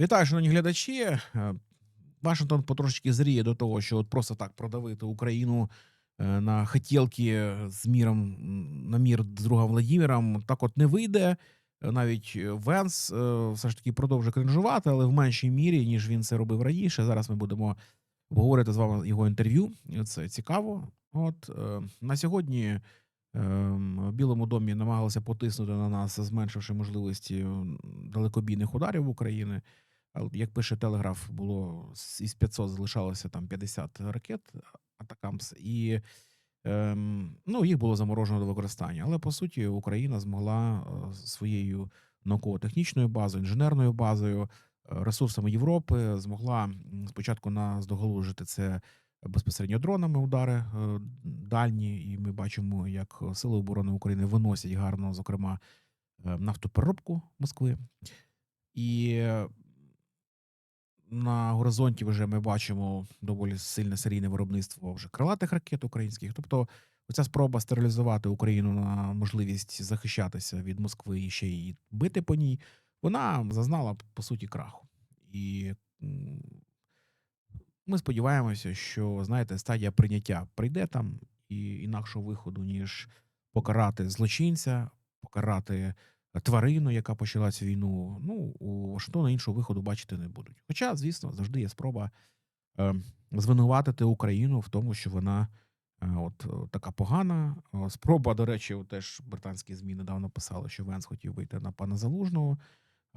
Вітаю, шановні глядачі. Е, Вашингтон потрошечки зріє до того, що от просто так продавити Україну е, на хотілки з міром на мір з друга Владіміром так от не вийде. Е, Навіть Венс все ж таки продовжує кринжувати, але в меншій мірі, ніж він це робив раніше. Зараз ми будемо обговорити з вами його інтерв'ю. Це цікаво. От на сьогодні в Білому домі намагалися потиснути на нас, зменшивши можливості далекобійних ударів України. Як пише Телеграф, було із 500 залишалося там 50 ракет Атакамс, і ем, ну, їх було заморожено до використання. Але по суті Україна змогла е, своєю науково-технічною базою, інженерною базою, е, ресурсами Європи змогла спочатку наздоголужити це безпосередньо дронами удари е, дальні, і ми бачимо, як Сили оборони України виносять гарно, зокрема, е, нафтопереробку Москви. І на горизонті вже ми бачимо доволі сильне серійне виробництво вже крилатих ракет українських. Тобто, оця спроба стерилізувати Україну на можливість захищатися від Москви і ще й бити по ній, вона зазнала по суті краху. І ми сподіваємося, що знаєте, стадія прийняття прийде там, і інакшого виходу, ніж покарати злочинця, покарати тварину, яка почала цю війну. Ну, у Вашингтона іншого виходу бачити не будуть. Хоча, звісно, завжди є спроба е, звинуватити Україну в тому, що вона е, от е, така погана. Е, Спроба, до речі, теж британські змі недавно писали, що Венс хотів вийти на пана Залужного.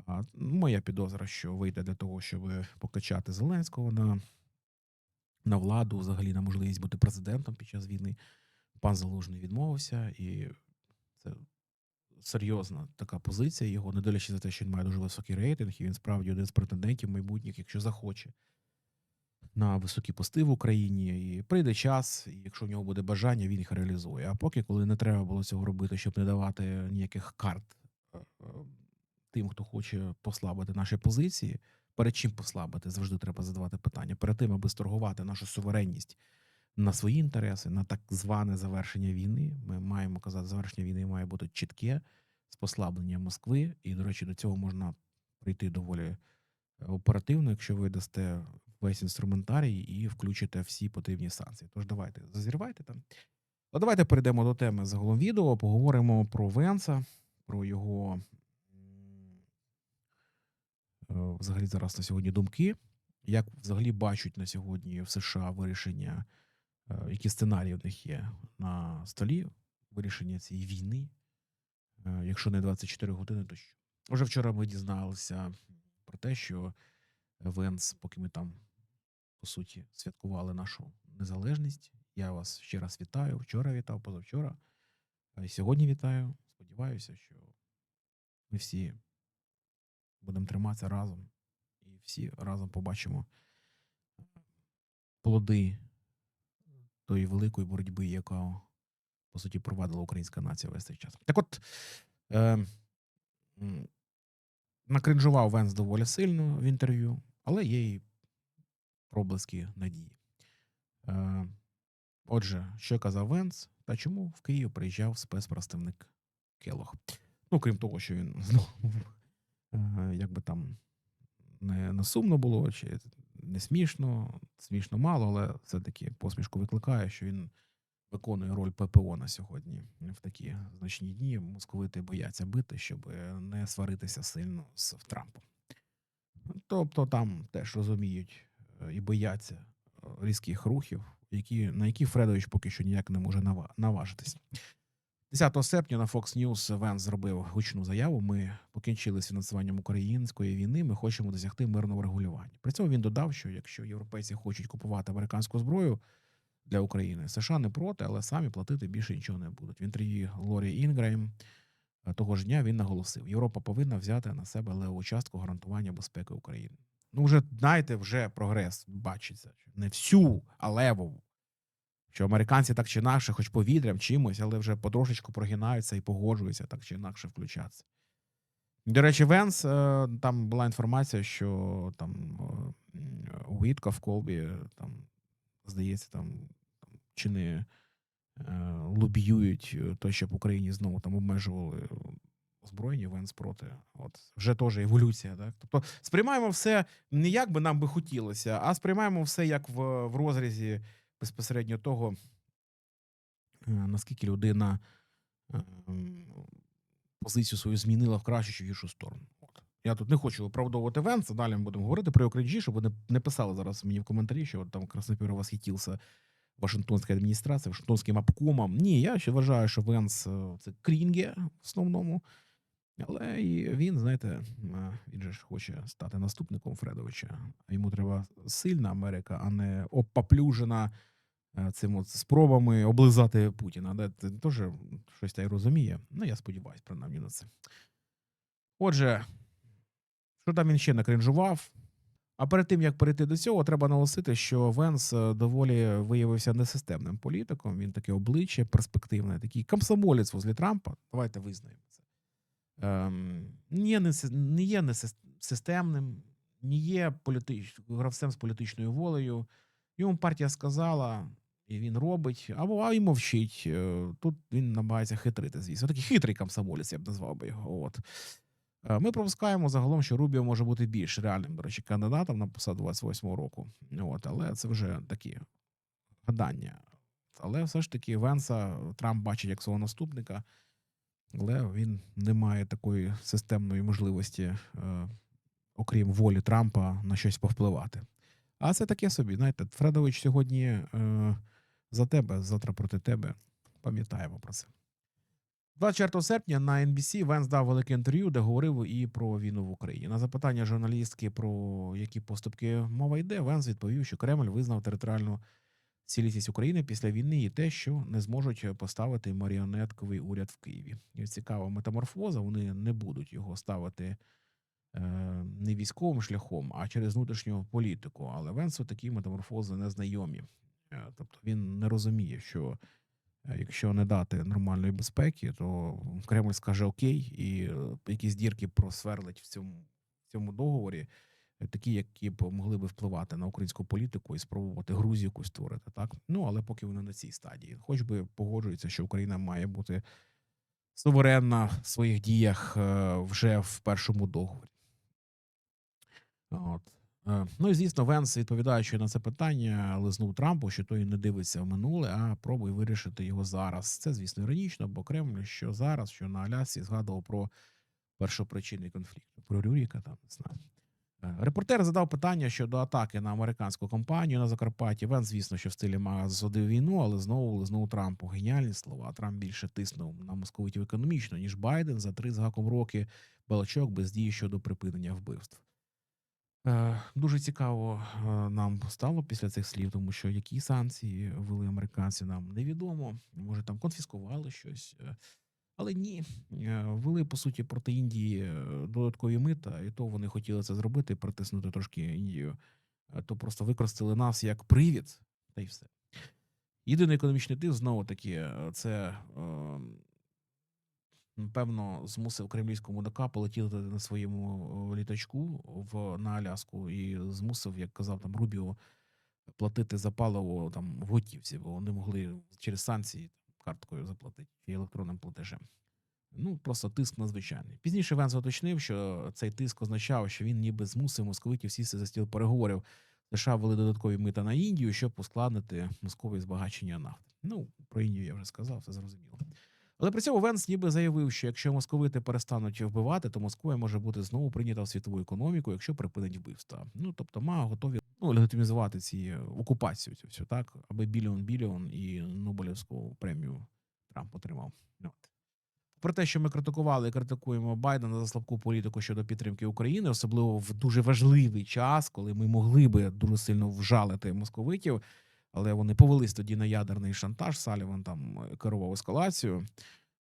А, моя підозра, що вийде для того, щоб покачати Зеленського на, на владу, взагалі на можливість бути президентом під час війни. Пан Залужний відмовився, і це серйозна така позиція його, не дивлячись за те, що він має дуже високий рейтинг, і він справді один з претендентів майбутніх, якщо захоче на високі пости в Україні. І прийде час, і якщо в нього буде бажання, він їх реалізує. А поки, коли не треба було цього робити, щоб не давати ніяких карт е, е, тим, хто хоче послабити наші позиції. Перед чим послабити, завжди треба задавати питання. Перед тим, аби сторгувати нашу суверенність на свої інтереси, на так зване завершення війни. Ми маємо казати, завершення війни має бути чітке з послабленням Москви. І, до речі, до цього можна прийти доволі е, оперативно, якщо ви дасте весь інструментарій і включите всі потрібні санкції. Тож давайте зазірвайте там. А давайте перейдемо до теми загалом відео. Поговоримо про Венса, про його взагалі зараз на сьогодні думки. Як взагалі бачать на сьогодні в США вирішення е, які сценарії в них є на столі вирішення цієї війни, Е, якщо не 24 години, то що? Уже вчора ми дізналися про те, що Венс, поки ми там, по суті, святкували нашу незалежність. Я вас ще раз вітаю. Вчора вітав, позавчора. й Сьогодні вітаю. Сподіваюся, що ми всі будемо триматися разом і всі разом побачимо плоди тої великої боротьби, яка по суті провадила українська нація весь цей час. Так от е, накринжував Венс доволі сильно в інтерв'ю, але є і проблиски надії. Е, отже, що казав Венс, та чому в Київ приїжджав спецпредставник Келох? Ну, крім того, що він знову, е, як би там не, не сумно було, чи не смішно, смішно мало, але все-таки посмішку викликає, що він виконує роль ППО на сьогодні в такі значні дні. Московити бояться бити, щоб не сваритися сильно з Трампом. Тобто там теж розуміють е, і бояться е, різких рухів, які, на які Фредович поки що ніяк не може наважитись. 10 серпня на Fox News Венс зробив гучну заяву. Ми покінчили з фінансуванням української війни. Ми хочемо досягти мирного регулювання. При цьому він додав, що якщо європейці хочуть купувати американську зброю для України, США не проти, але самі платити більше нічого не будуть. В інтерв'ю Лорі Інгрейм е, того ж дня він наголосив: Європа повинна взяти на себе леву частку гарантування безпеки України. Ну, вже знаєте, вже прогрес бачиться. Не всю, а левову що американці так чи інакше, хоч повітрям чимось, але вже потрошечку прогинаються і погоджуються так чи інакше включатися. До речі, Венс, е, там була інформація, що там е, Уітка в Колбі, там, здається, там, чи не е, лобіюють е, то, щоб Україні знову там обмежували озброєні, Венс проти. От вже теж еволюція. Так? Тобто сприймаємо все не як би нам би хотілося, а сприймаємо все як в, в розрізі безпосередньо того, е, наскільки людина е, позицію свою змінила в кращу чи в гіршу сторону. От. Я тут не хочу оправдовувати Венса, далі ми будемо говорити про UKG, щоб ви не, писали зараз мені в коментарі, що от там Краснопір восхитився Вашингтонською адміністрацією, Вашингтонським обкомом. Ні, я ще вважаю, що Венс е, це крінге в основному. Але і він, знаєте, він же ж хоче стати наступником Фредовича. Йому треба сильна Америка, а не обпаплюжена е, цим от спробами облизати Путіна. Де це теж щось та й розуміє. Ну, я сподіваюся, принаймні на це. Отже, що там він ще накринжував? А перед тим як перейти до цього, треба наголосити, що Венс е, доволі виявився несистемним політиком. Він таке обличчя перспективне, такий комсомолець возле Трампа. Давайте визнаємо. Ем, не є, не, не є несистемним, не є політич, гравцем з політичною волею. Йому партія сказала, і він робить, або а й мовчить. Е, Тут він намагається хитрити, звісно. Такий хитрий комсомолець, я б назвав би його. От. Е, Ми пропускаємо загалом, що Рубіо може бути більш реальним, до речі, кандидатом на посаду 28-го року. От, але це вже такі гадання. Але все ж таки Венса Трамп бачить як свого наступника, але він не має такої системної можливості, е, окрім волі Трампа, на щось повпливати. А це таке собі. Знаєте, Фредович сьогодні е, за тебе, завтра проти тебе. Пам'ятаємо про це. 24 серпня на NBC Венс дав велике інтерв'ю, де говорив і про війну в Україні. На запитання журналістки про які поступки мова йде, Венс відповів, що Кремль визнав територіальну цілісність України після війни і те, що не зможуть поставити маріонетковий уряд в Києві. І цікава метаморфоза. Вони не будуть його ставити е, не військовим шляхом, а через внутрішню політику. Але Венсу такі метаморфози не знайомі. Е, Тобто він не розуміє, що е, якщо не дати нормальної безпеки, то Кремль скаже окей, і е, якісь дірки просверлить в цьому, в цьому договорі, е, такі, які б могли би впливати на українську політику і спробувати Грузію якусь створити. Так ну але поки вони на цій стадії, хоч би погоджується, що Україна має бути суверенна в своїх діях е, вже в першому договорі. От. Е, Ну і звісно, Венс, відповідаючи на це питання, лизнув Трампу, що той не дивиться в минуле, а пробує вирішити його зараз. Це, звісно, іронічно, бо Кремль що зараз, що на Алясці згадував про першопричинний конфлікт, про Рюріка там не знаю. Е, Репортер задав питання щодо атаки на американську компанію на Закарпатті. Вен, звісно, що в стилі Ма засудив війну, але знову лизнув Трампу. Геніальні слова. Трамп більше тиснув на московитів економічно, ніж Байден за три з гаком роки балачок без дії щодо припинення вбивств. Е, Дуже цікаво е, нам стало після цих слів, тому що які санкції ввели американці, нам невідомо. Може, там конфіскували щось. Але ні, Е, ввели по суті проти Індії е, додаткові мита, і то вони хотіли це зробити, притиснути трошки Індію. Е, То просто використали нас як привід, та й все. Єдиний економічний тиск знову таки, це е, певно змусив кремлівського мудака полетіти на своєму літачку в на Аляску і змусив, як казав там Рубіо, платити за паливо там в готівці, бо вони могли через санкції карткою заплатити чи електронним платежем. Ну, просто тиск надзвичайний. Пізніше Венс уточнив, що цей тиск означав, що він ніби змусив московитів сісти за стіл переговорів. США ввели додаткові мита на Індію, щоб ускладнити Москові збагачення нафти. Ну, про Індію я вже сказав, все зрозуміло. Але при цьому Венс ніби заявив, що якщо московити перестануть вбивати, то Москва може бути знову прийнята в світову економіку, якщо припинить вбивства. Ну тобто, ма готові ну, легітимізувати ці е, окупацію цю всю, так, аби біліон біліон і Нобелівську премію Трамп отримав. Ну. Про те, що ми критикували і критикуємо Байдена за слабку політику щодо підтримки України, особливо в дуже важливий час, коли ми могли би дуже сильно вжалити московитів, але вони повелись тоді на ядерний шантаж. Саліван там е, керував ескалацію.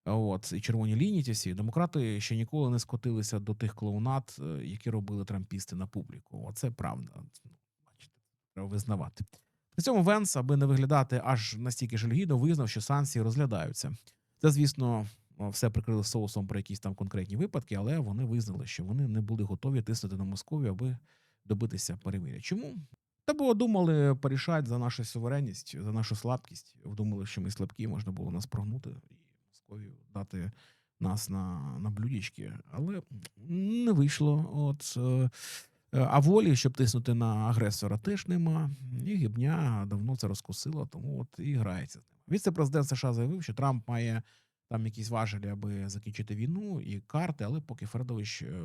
От і червоні лінії ті всі демократи ще ніколи не скотилися до тих клоунат, е, які робили трампісти на публіку. Оце правда. Визнавати. При цьому Венс, аби не виглядати аж настільки жальгідно, визнав, що санкції розглядаються. Це, звісно, все прикрили соусом про якісь там конкретні випадки, але вони визнали, що вони не були готові тиснути на Московію, аби добитися перемиря. Чому? Та бо думали порішати за нашу суверенність, за нашу слабкість. Думали, що ми слабкі, можна було нас прогнути і Московію дати нас на, на блюдечки, але не вийшло. От, е, а волі, щоб тиснути на агресора, теж нема. І гібня давно це розкусила, тому от і грається з ним. Віце-президент США заявив, що Трамп має там якісь важелі, аби закінчити війну і карти, але поки Фредович е,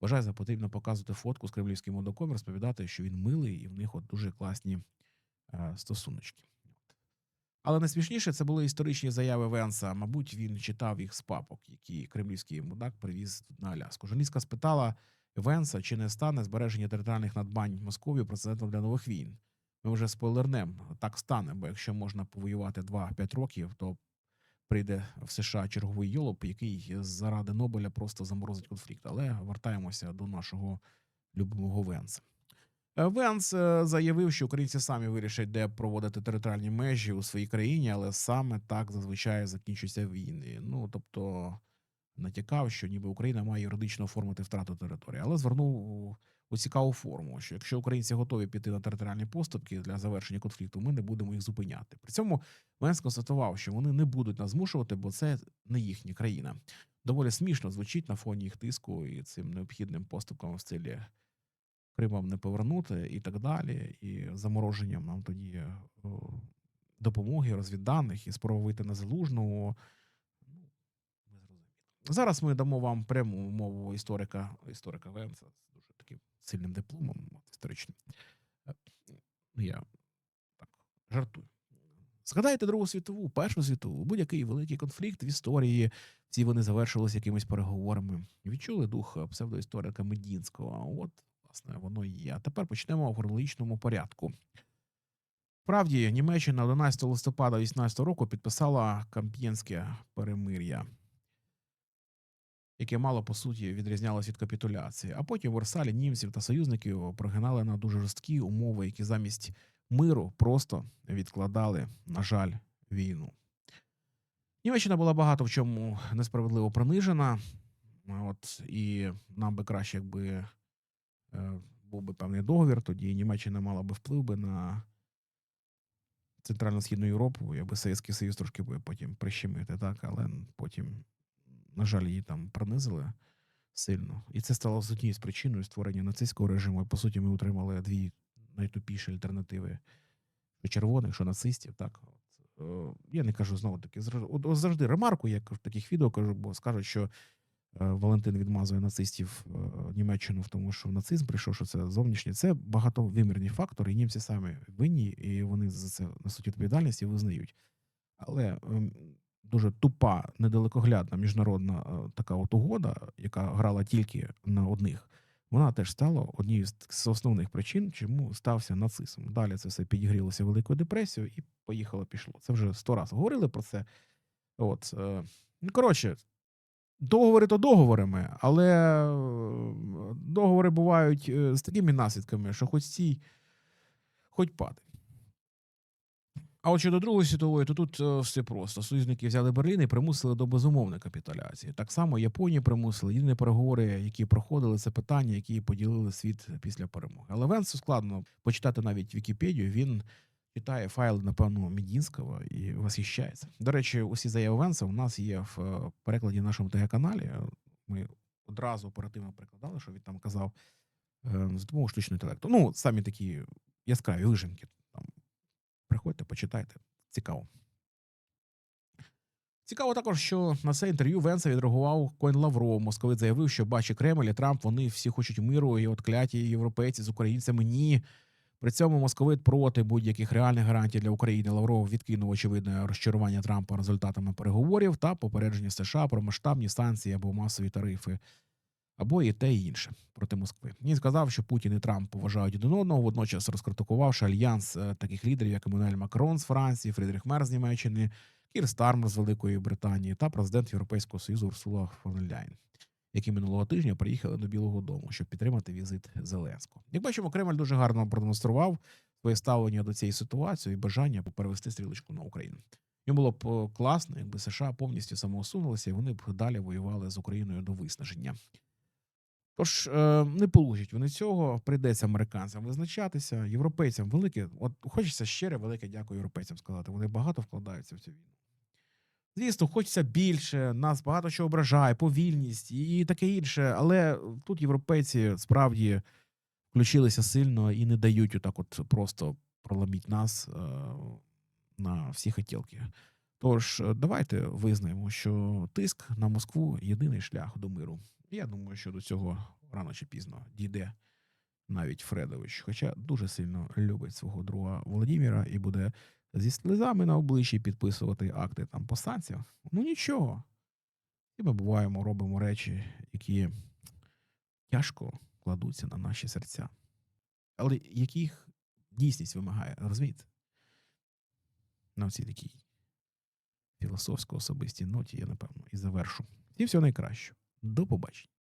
вважає за потрібно показувати фотку з кремлівським мудаком, розповідати, що він милий, і в них от дуже класні е, стосуночки. Але найсмішніше це були історичні заяви Венса. Мабуть, він читав їх з папок, які кремлівський мудак привіз на Аляску. Журналістка спитала Венса, чи не стане збереження територіальних надбань Московії прецедентом для нових війн. Ми вже спойлернем так стане, бо якщо можна повоювати 2-5 років, то прийде в США черговий йолоп, який заради Нобеля просто заморозить конфлікт. Але вертаємося до нашого любимого Венса. Е, Венс е, заявив, що українці самі вирішать, де проводити територіальні межі у своїй країні, але саме так зазвичай закінчуються війни. Ну тобто натякав, що ніби Україна має юридично оформити втрату території, але звернув у- цікаву форму, що якщо українці готові піти на територіальні поступки для завершення конфлікту, ми не будемо їх зупиняти. При цьому Венс констатував, що вони не будуть нас змушувати, бо це не їхня країна. Доволі смішно звучить на фоні їх тиску і цим необхідним поступкам в стилі Кримом не повернути і так далі, і замороженням нам тоді допомоги, розвідданих і спроба вийти на залужного. Зараз ми дамо вам пряму мову історика, історика Венца з дуже таким сильним дипломом історичним. Е, Ну, я так жартую. Згадайте Другу світову, Першу світову, будь-який великий конфлікт в історії. Всі вони завершилися якимись переговорами. Відчули дух псевдоісторика Медінського. От, власне, воно і є. Тепер почнемо в хронологічному порядку. Справді, Німеччина 11 листопада 18 року підписала Камп'єнське перемир'я, яке мало по суті відрізнялось від капітуляції. А потім Версалі німців та союзників прогинали на дуже жорсткі умови, які замість миру просто відкладали, на жаль, війну. Німеччина була багато в чому несправедливо принижена. От і нам би краще, якби е, був би певний договір, тоді Німеччина мала би вплив би на Центрально-Східну Європу, якби Совєтський Союз трошки би потім прищемити, так, але потім, на жаль, її там принизили сильно. І це стало з однією з причиною створення нацистського режиму. По суті, ми отримали дві найтупіші альтернативи: що червоних, що нацистів. Так, е, я не кажу знову таки, завжди ремарку, як в таких відео кажу, бо скажуть, що е, Валентин відмазує нацистів е, Німеччину в тому, що нацизм прийшов, що це зовнішнє. Це багатовимірні фактори, і німці самі винні, і вони за це несуть відповідальність і визнають. Але ем, дуже тупа, недалекоглядна міжнародна е, така от угода, яка грала тільки на одних, вона теж стала однією з основних причин, чому стався нацизм. Далі це все підігрілося Великою депресією і поїхало пішло. Це вже сто разів говорили про це. От, е, ну, коротше, договори то договорами, але е, договори бувають з такими наслідками, що хоч стій, хоч падай. А от щодо Другої світової, то тут е, все просто. Союзники взяли Берлін і примусили до безумовної капітуляції. Так само Японію примусили. Єдині переговори, які проходили, це питання, які поділили світ після перемоги. Але Венсу складно почитати навіть Вікіпедію. Він читає файли, напевно, Мідінського і восхищається. До речі, усі заяви Венса у нас є в е, перекладі на нашому ТГ-каналі. Ми одразу оперативно перекладали, що він там казав е, за допомогою штучного інтелекту. Ну, самі такі яскраві вижимки. Приходьте, почитайте. Цікаво. Цікаво також, що на це інтерв'ю Венса відреагував Коін Лавров. Московит заявив, що бачить Кремль і Трамп, вони всі хочуть миру, і от кляті європейці з українцями ні. При цьому московит проти будь-яких реальних гарантій для України. Лавров відкинув очевидне розчарування Трампа результатами переговорів та попередження США про масштабні санкції або масові тарифи, або і те і інше проти Москви. Він сказав, що Путін і Трамп поважають один одного, водночас розкритикувавши альянс е, таких лідерів, як Еммануель Макрон з Франції, Фрідріх Мер з Німеччини, Кір Стармер з Великої Британії та президент Європейського Союзу Урсула фон які минулого тижня приїхали до Білого Дому, щоб підтримати візит Зеленського. Як бачимо, Кремль дуже гарно продемонстрував своє ставлення до цієї ситуації і бажання перевести стрілочку на Україну. Йому було б е, класно, якби США повністю самоусунулися, і вони б далі воювали з Україною до виснаження. Тож е, не получать вони цього, прийдеться американцям визначатися, європейцям велике. От хочеться щире велике дякую європейцям сказати. Вони багато вкладаються в цю війну. Звісно, хочеться більше, нас багато що ображає, повільність і таке інше. Але тут європейці справді включилися сильно і не дають отак от просто проламіть нас е, на всі хотілки. Тож, е, давайте визнаємо, що тиск на Москву єдиний шлях до миру. Я думаю, що до цього рано чи пізно дійде навіть Фредович, хоча дуже сильно любить свого друга Володимира і буде зі сльозами на обличчі підписувати акти там по санкціях. Ну нічого. І ми буваємо, робимо речі, які тяжко кладуться на наші серця, але яких дійсність вимагає, розумієте? На цій такій філософсько-особистій ноті я, напевно, і завершу. І всього найкращого. До побачення.